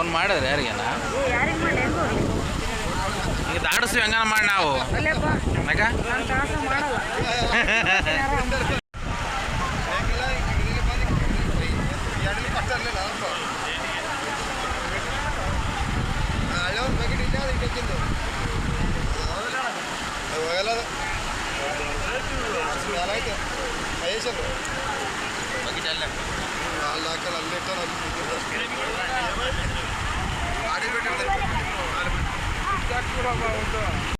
Phone ಮಾಡಿದ್ರೆ ಯಾರಿಗೇನ? ಹಿಂಗೆ ಮಾಡಿ ಹೆಂಗೋ? ಈಗ ದಾಡಿಸ್ವಿ ಹಂಗಾನ ಮಾಡಿ ನಾವು. ಹಾಕಲ್ಲ ಅಲ್ಲಿ ನಾನು ಕೆಲಸ ಮಾಡಲ್ಲ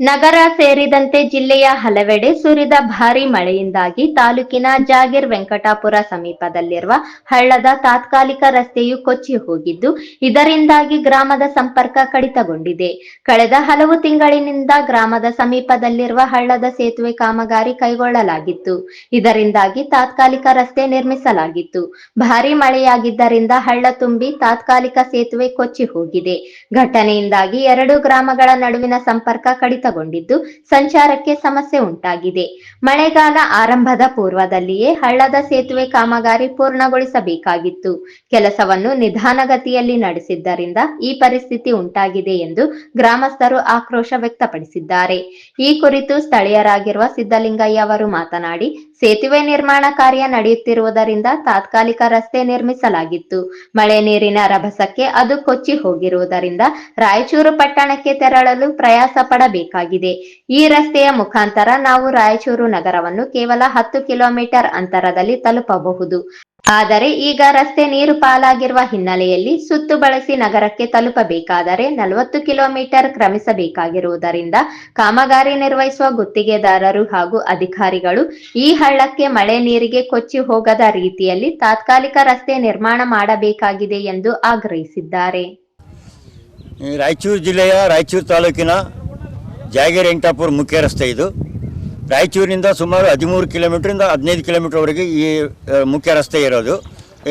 ನಗರ ಸೇರಿದಂತೆ ಜಿಲ್ಲೆಯ ಹಲವೆಡೆ ಸುರಿದ ಭಾರಿ ಮಳೆಯಿಂದಾಗಿ ತಾಲೂಕಿನ ಜಾಗೀರ್ ವೆಂಕಟಾಪುರ ಸಮೀಪದಲ್ಲಿರುವ ಹಳ್ಳದ ತಾತ್ಕಾಲಿಕ ರಸ್ತೆಯು ಕೊಚ್ಚಿ ಹೋಗಿದ್ದು, ಇದರಿಂದಾಗಿ ಗ್ರಾಮದ ಸಂಪರ್ಕ ಕಡಿತಗೊಂಡಿದೆ. ಕಳೆದ ಹಲವು ತಿಂಗಳಿನಿಂದ ಗ್ರಾಮದ ಸಮೀಪದಲ್ಲಿರುವ ಹಳ್ಳದ ಸೇತುವೆ ಕಾಮಗಾರಿ ಕೈಗೊಳ್ಳಲಾಗಿತ್ತು. ಇದರಿಂದಾಗಿ ತಾತ್ಕಾಲಿಕ ರಸ್ತೆ ನಿರ್ಮಿಸಲಾಗಿತ್ತು. ಭಾರಿ ಮಳೆಯಾಗಿದ್ದರಿಂದ ಹಳ್ಳ ತುಂಬಿ ತಾತ್ಕಾಲಿಕ ಸೇತುವೆ ಕೊಚ್ಚಿ ಹೋಗಿದೆ. ಘಟನೆಯಿಂದಾಗಿ ಎರಡು ಗ್ರಾಮಗಳ ನಡುವಿನ ಸಂಪರ್ಕ ಕಡಿತಗೊಂಡಿದ್ದು ಸಂಚಾರಕ್ಕೆ ಸಮಸ್ಯೆ ಉಂಟಾಗಿದೆ. ಮಳೆಗಾಲ ಆರಂಭದ ಪೂರ್ವದಲ್ಲಿಯೇ ಹಳ್ಳದ ಸೇತುವೆ ಕಾಮಗಾರಿ ಪೂರ್ಣಗೊಳಿಸಬೇಕಾಗಿತ್ತು. ಕೆಲಸವನ್ನು ನಿಧಾನಗತಿಯಲ್ಲಿ ನಡೆಸಿದ್ದರಿಂದ ಈ ಪರಿಸ್ಥಿತಿ ಉಂಟಾಗಿದೆ ಎಂದು ಗ್ರಾಮಸ್ಥರು ಆಕ್ರೋಶ ವ್ಯಕ್ತಪಡಿಸಿದ್ದಾರೆ. ಈ ಕುರಿತು ಸ್ಥಳೀಯರಾಗಿರುವ ಸಿದ್ದಲಿಂಗಯ್ಯ ಅವರು ಮಾತನಾಡಿ ಸೇತುವೆ ನಿರ್ಮಾಣ ಕಾರ್ಯ ನಡೆಯುತ್ತಿರುವುದರಿಂದ ತಾತ್ಕಾಲಿಕ ರಸ್ತೆ ನಿರ್ಮಿಸಲಾಗಿತ್ತು. ಮಳೆ ನೀರಿನ ರಭಸಕ್ಕೆ ಅದು ಕೊಚ್ಚಿ ಹೋಗಿರುವುದರಿಂದ ರಾಯಚೂರು ಪಟ್ಟಣಕ್ಕೆ ತೆರಳಲು ಪ್ರಯಾಸ ಪಡಬೇಕಾಗಿದೆ. ಈ ರಸ್ತೆಯ ಮುಖಾಂತರ ನಾವು ರಾಯಚೂರು ನಗರವನ್ನು ಕೇವಲ ಹತ್ತು ಕಿಲೋಮೀಟರ್ ಅಂತರದಲ್ಲಿ ತಲುಪಬಹುದು. ಆದರೆ ಈಗ ರಸ್ತೆ ನೀರು ಪಾಲಾಗಿರುವ ಹಿನ್ನೆಲೆಯಲ್ಲಿ ಸುತ್ತು ಬಳಸಿ ನಗರಕ್ಕೆ ತಲುಪಬೇಕಾದರೆ ನಲವತ್ತು ಕಿಲೋಮೀಟರ್ ಕ್ರಮಿಸಬೇಕಾಗಿರುವುದರಿಂದ ಕಾಮಗಾರಿ ನಿರ್ವಹಿಸುವ ಗುತ್ತಿಗೆದಾರರು ಹಾಗೂ ಅಧಿಕಾರಿಗಳು ಈ ಹಳ್ಳಕ್ಕೆ ಮಳೆ ನೀರಿಗೆ ಕೊಚ್ಚಿ ಹೋಗದ ರೀತಿಯಲ್ಲಿ ತಾತ್ಕಾಲಿಕ ರಸ್ತೆ ನಿರ್ಮಾಣ ಮಾಡಬೇಕಾಗಿದೆ ಎಂದು ಆಗ್ರಹಿಸಿದ್ದಾರೆ. ರಾಯಚೂರು ಜಿಲ್ಲೆಯ ರಾಯಚೂರು ತಾಲೂಕಿನ ಜಾಗೀರ್ ವೆಂಕಟಾಪುರ ಮುಖ್ಯ ರಸ್ತೆ ಇದು. ರಾಯಚೂರಿನಿಂದ ಸುಮಾರು ಹದಿಮೂರು ಕಿಲೋಮೀಟ್ರಿಂದ ಹದಿನೈದು ಕಿಲೋಮೀಟ್ರ್ವರೆಗೆ ಈ ಮುಖ್ಯ ರಸ್ತೆ ಇರೋದು.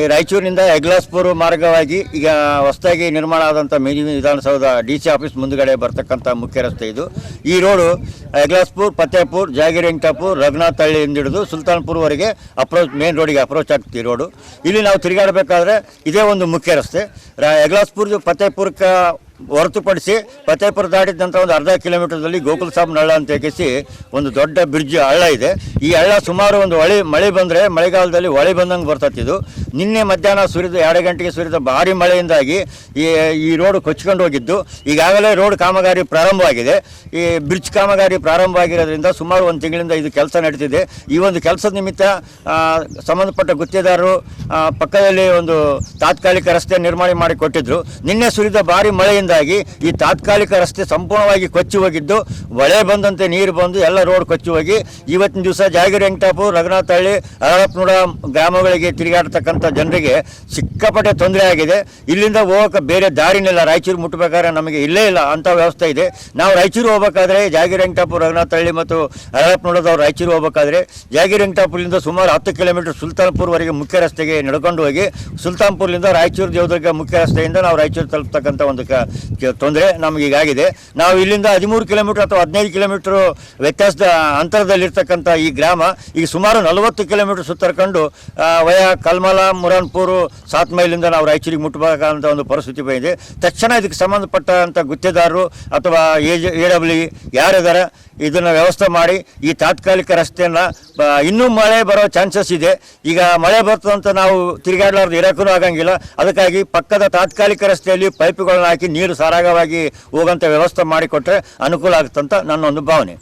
ಈ ರಾಯಚೂರಿನಿಂದ ಹೆಗ್ಲಾಸ್ಪುರ ಮಾರ್ಗವಾಗಿ ಈಗ ಹೊಸದಾಗಿ ನಿರ್ಮಾಣ ಆದಂಥ mini Vidhana Soudha D C office ಮುಂದುಗಡೆ ಬರ್ತಕ್ಕಂಥ ಮುಖ್ಯ ರಸ್ತೆ ಇದು. ಈ ರೋಡು ಹೆಗ್ಲಾಸ್ಪುರ್ ಫತೇಪುರ್ ರಘುನಾಥ್ ಹಳ್ಳಿಯಿಂದ ಹಿಡಿದು ಸುಲ್ತಾನ್ಪುರ್ವರೆಗೆ ಅಪ್ರೋಚ್ ಮೇನ್ ರೋಡಿಗೆ ಅಪ್ರೋಚ್ ಆಗ್ತೀವಿ ರೋಡು. ಇಲ್ಲಿ ನಾವು ತಿರುಗಾಡಬೇಕಾದ್ರೆ ಇದೇ ಒಂದು ಮುಖ್ಯ ರಸ್ತೆ. ರಾ ಹೆಗ್ಲಾಸ್ಪುರ್ ಫತೇಪುರಕ್ಕೆ ಹೊರತುಪಡಿಸಿ ಫತೇಪುರ ದಾಟಿದಂಥ ಒಂದು ಅರ್ಧ ಕಿಲೋಮೀಟರ್ದಲ್ಲಿ ಗೋಕುಲ್ ಸಾಬ್ನ ಹಳ್ಳ ಅಂತ ಹೇಗಿಸಿ ಒಂದು ದೊಡ್ಡ ಬ್ರಿಡ್ಜ್ ಹಳ್ಳ ಇದೆ. ಈ ಹಳ್ಳ ಸುಮಾರು ಒಂದು ಹೊಳೆ ಮಳೆ ಬಂದರೆ ಮಳೆಗಾಲದಲ್ಲಿ ಹೊಳೆ ಬಂದಂಗೆ ಬರ್ತತ್ತಿದ್ದು ನಿನ್ನೆ ಮಧ್ಯಾಹ್ನ ಸುರಿದ ಎರಡು ಗಂಟೆಗೆ ಸುರಿದ ಭಾರಿ ಮಳೆಯಿಂದಾಗಿ ಈ ಈ ರೋಡ್ ಕೊಚ್ಕೊಂಡು ಹೋಗಿದ್ದು. ಈಗಾಗಲೇ ರೋಡ್ ಕಾಮಗಾರಿ ಪ್ರಾರಂಭವಾಗಿದೆ. ಈ ಬ್ರಿಡ್ಜ್ ಕಾಮಗಾರಿ ಪ್ರಾರಂಭ ಆಗಿರೋದ್ರಿಂದ ಸುಮಾರು ಒಂದು ತಿಂಗಳಿಂದ ಇದು ಕೆಲಸ ನಡೀತಿದೆ. ಈ ಒಂದು ಕೆಲಸದ ನಿಮಿತ್ತ ಸಂಬಂಧಪಟ್ಟ ಗುತ್ತಿಗೆದಾರರು ಪಕ್ಕದಲ್ಲಿ ಒಂದು ತಾತ್ಕಾಲಿಕ ರಸ್ತೆ ನಿರ್ಮಾಣ ಮಾಡಿ ಕೊಟ್ಟಿದ್ರು ನಿನ್ನೆ ಸುರಿದ ಭಾರಿ ಮಳೆಯಿಂದಾಗಿ ಈ ತಾತ್ಕಾಲಿಕ ರಸ್ತೆ ಸಂಪೂರ್ಣವಾಗಿ ಕೊಚ್ಚಿ ಹೋಗಿದ್ದು ಮಳೆ ಬಂದಂತೆ ನೀರು ಬಂದು ಎಲ್ಲ ರೋಡ್ ಕೊಚ್ಚಿ ಹೋಗಿ, ಇವತ್ತಿನ ದಿವಸ ಜಾಗಿರಿ ವೆಂಕಟಾಪು ರಘುನಾಥಹಳ್ಳಿ ಗ್ರಾಮಗಳಿಗೆ ತಿರುಗಾಡ್ತಕ್ಕಂಥ ಜನರಿಗೆ ಸಿಕ್ಕಾಪಟ್ಟೆ ತೊಂದರೆ ಆಗಿದೆ. ಇಲ್ಲಿಂದ ಹೋಗೋಕೆ ಬೇರೆ ದಾರಿನಿಲ್ಲ. ರಾಯಚೂರು ಮುಟ್ಟಬೇಕಾದ್ರೆ ನಮಗೆ ಇಲ್ಲೇ ಇಲ್ಲ ಅಂಥ ವ್ಯವಸ್ಥೆ ಇದೆ. ನಾವು ರಾಯಚೂರು ಹೋಗಬೇಕಾದ್ರೆ ಜಾಗಿರಿ ವೆಂಕಟಾಪು ರಘುನಾಥಹಳ್ಳಿ ಮತ್ತು ಅರಳಪ್ನೂಡದವ್ರು ರಾಯಚೂರು ಹೋಗಬೇಕಾದ್ರೆ ಜಾಗಿರಿ ವೆಂಕಟಾಪುರದಿಂದ ಸುಮಾರು ಹತ್ತು ಕಿಲೋಮೀಟರ್ ಸುಲ್ತಾನ್ಪುರ್ವರೆಗೆ ಮುಖ್ಯ ರಸ್ತೆಗೆ ನಡ್ಕೊಂಡು ಹೋಗಿ, ಸುಲ್ತಾನ್ಪುರ್ಲಿಂದ ರಾಯಚೂರು ದೇವದುರ್ಗ ಮುಖ್ಯ ರಸ್ತೆಯಿಂದ ನಾವು ರಾಯಚೂರು ತಲುಪ್ತಕ್ಕಂಥ ಒಂದು ಕ- ತೊಂದರೆ ನಮಗೀಗಾಗಿದೆ ನಾವು ಇಲ್ಲಿಂದ ಹದಿಮೂರು ಕಿಲೋಮೀಟರ್ ಅಥವಾ ಹದಿನೈದು ಕಿಲೋಮೀಟ್ರ್ ವ್ಯತ್ಯಾಸದ ಅಂತರದಲ್ಲಿರ್ತಕ್ಕಂಥ ಈ ಗ್ರಾಮ ಈಗ ಸುಮಾರು ನಲವತ್ತು ಕಿಲೋಮೀಟರ್ ಸುತ್ತರ್ಕೊಂಡು ವಯ, ಕಲ್ಮಲ, ಮುರಾನ್ಪುರು, ಸಾತ್ ಮೈಲಿಂದ ನಾವು ರಾಯಚೂರಿಗೆ ಮುಟ್ಟಬೇಕಾದಂಥ ಒಂದು ಪರಿಸ್ಥಿತಿ ಬಂದಿದೆ. ತಕ್ಷಣ ಇದಕ್ಕೆ ಸಂಬಂಧಪಟ್ಟಂಥ ಗುತ್ತೇದಾರರು ಅಥವಾ ಎ ಡಬ್ಲ್ಯೂ ಯಾರಿದ್ದಾರೆ ಇದನ್ನು ವ್ಯವಸ್ಥೆ ಮಾಡಿ ಈ ತಾತ್ಕಾಲಿಕ ರಸ್ತೆಯನ್ನು ಇನ್ನೂ ಮಳೆ ಬರೋ ಚಾನ್ಸಸ್ ಇದೆ. ಈಗ ಮಳೆ ಬರ್ತದಂತ ನಾವು ತಿರುಗಾಡಲಾರ್ದು ಇರೋಕ್ಕೂ ಆಗಂಗಿಲ್ಲ. ಅದಕ್ಕಾಗಿ ಪಕ್ಕದ ತಾತ್ಕಾಲಿಕ ರಸ್ತೆಯಲ್ಲಿ ಪೈಪ್ಗಳನ್ನು ಹಾಕಿ ನೀರು ಸರಾಗವಾಗಿ ಹೋಗಂತ ವ್ಯವಸ್ಥೆ ಮಾಡಿಕೊಟ್ರೆ ಅನುಕೂಲ ಆಗುತ್ತಂತ ನನ್ನ ಒಂದು ಭಾವನೆ.